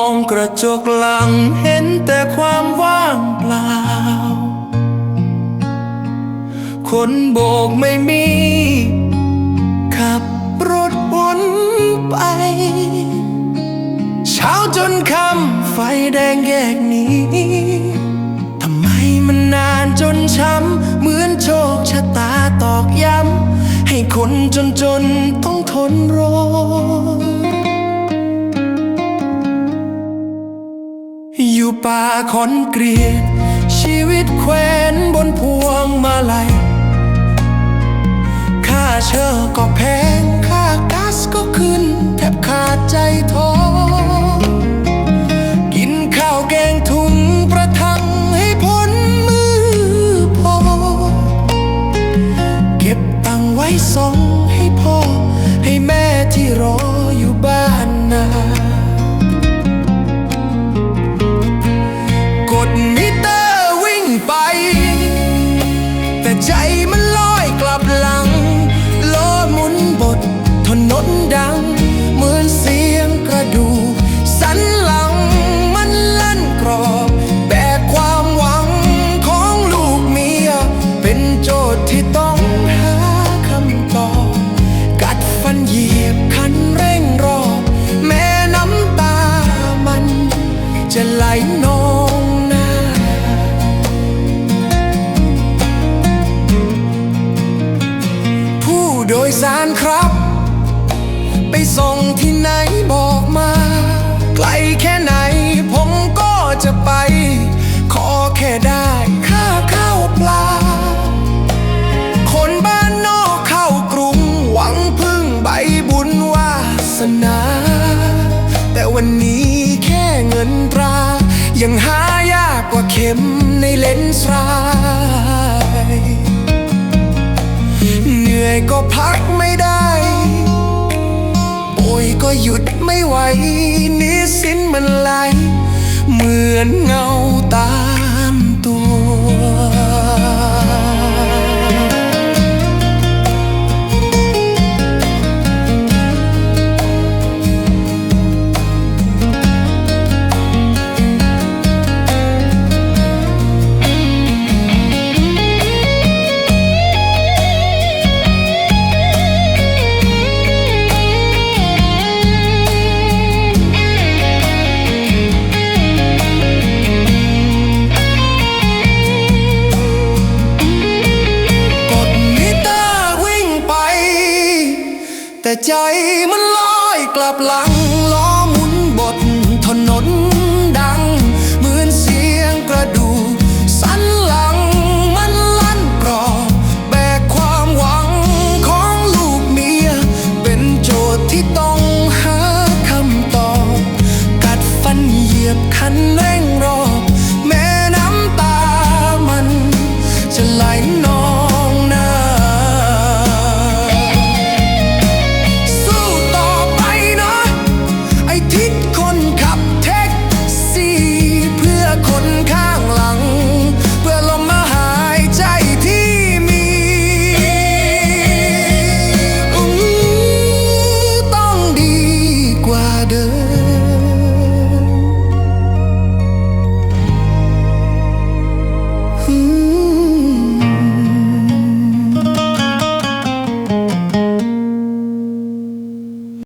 องกระจกหลังเห็นแต่ความว่างเปล่า คนโบกไม่มี ขับรถวนไป เช้าจนค่ำไฟแดงแยกนี้ ทำไมมันนานจนช้ำ เหมือนโชคชะตาตอกย้ำ ให้คนจนจนๆต้องทนรอ ป่าคอนกรีตชีวิตแขวนบนพวงมาลัยค่าเช่าก็แพง ค่าก๊าซก็ขึ้น แทบขาดใจท้อกินข้าวแกงถุงประทังให้พ้นมือพอ เก็บตังไว้สองให้พ่อ ให้แม่ที่รอ ใจ สารครับ ไปส่งที่ไหนบอกมา ไกลแค่ไหนผมก็จะไป ขอแค่ได้ค่าข้าวปลา คนบ้านนอกเข้ากรุง หวังพึ่งใบบุญวาสนา แต่วันนี้แค่เงินตรา ยังหายากกว่าเข็มในเลนส์รา อยก็พักไม่ได้ป่วยก็หยุดไม่ไหวนิสินมันไหล เหมือนเงาตา ใจมันลอยกลับหลัง